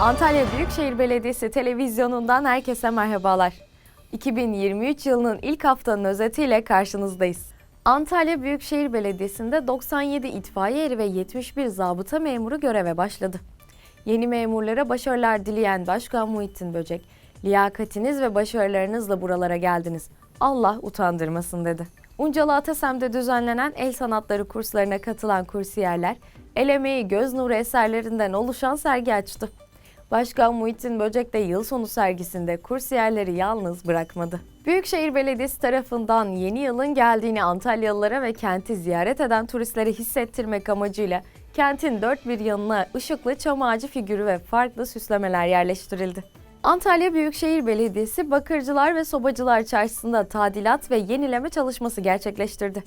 Antalya Büyükşehir Belediyesi televizyonundan herkese merhabalar. 2023 yılının ilk haftanın özetiyle karşınızdayız. Antalya Büyükşehir Belediyesi'nde 97 itfaiye eri ve 71 zabıta memuru göreve başladı. Yeni memurlara başarılar dileyen Başkan Muhittin Böcek, liyakatiniz ve başarılarınızla buralara geldiniz. Allah utandırmasın dedi. Uncalı Atasem'de düzenlenen el sanatları kurslarına katılan kursiyerler, el emeği göz nuru eserlerinden oluşan sergi açtı. Başkan Muhittin Böcek de yıl sonu sergisinde kursiyerleri yalnız bırakmadı. Büyükşehir Belediyesi tarafından yeni yılın geldiğini Antalyalılara ve kenti ziyaret eden turistlere hissettirmek amacıyla kentin dört bir yanına ışıklı çam ağacı figürü ve farklı süslemeler yerleştirildi. Antalya Büyükşehir Belediyesi Bakırcılar ve Sobacılar Çarşısı'nda tadilat ve yenileme çalışması gerçekleştirdi.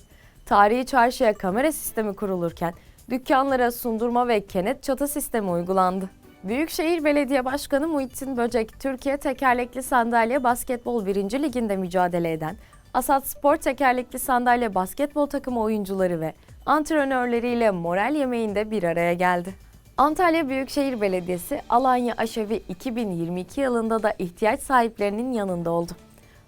Tarihi çarşıya kamera sistemi kurulurken dükkanlara sundurma ve kenet çatı sistemi uygulandı. Büyükşehir Belediye Başkanı Muhittin Böcek, Türkiye Tekerlekli Sandalye Basketbol 1. Liginde mücadele eden Asat Spor Tekerlekli Sandalye Basketbol takımı oyuncuları ve antrenörleriyle moral yemeğinde bir araya geldi. Antalya Büyükşehir Belediyesi Alanya Aşevi 2022 yılında da ihtiyaç sahiplerinin yanında oldu.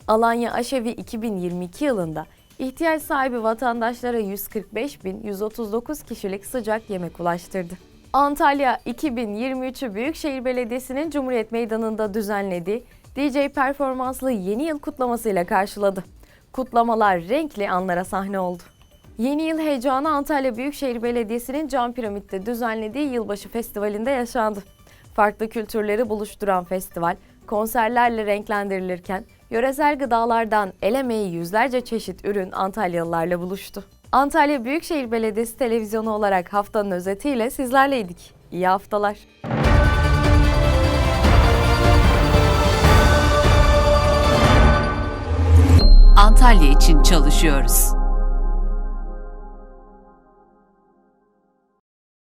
Alanya Aşevi 2022 yılında ihtiyaç sahibi vatandaşlara 145.139 kişilik sıcak yemek ulaştırdı. Antalya 2023'ü Büyükşehir Belediyesi'nin Cumhuriyet Meydanı'nda düzenlediği DJ performanslı yeni yıl kutlamasıyla karşıladı. Kutlamalar renkli anlara sahne oldu. Yeni yıl heyecanı Antalya Büyükşehir Belediyesi'nin Cam Piramit'te düzenlediği Yılbaşı Festivali'nde yaşandı. Farklı kültürleri buluşturan festival, konserlerle renklendirilirken yöresel gıdalardan el emeği yüzlerce çeşit ürün Antalyalılarla buluştu. Antalya Büyükşehir Belediyesi televizyonu olarak haftanın özetiyle sizlerleydik. İyi haftalar. Antalya için çalışıyoruz.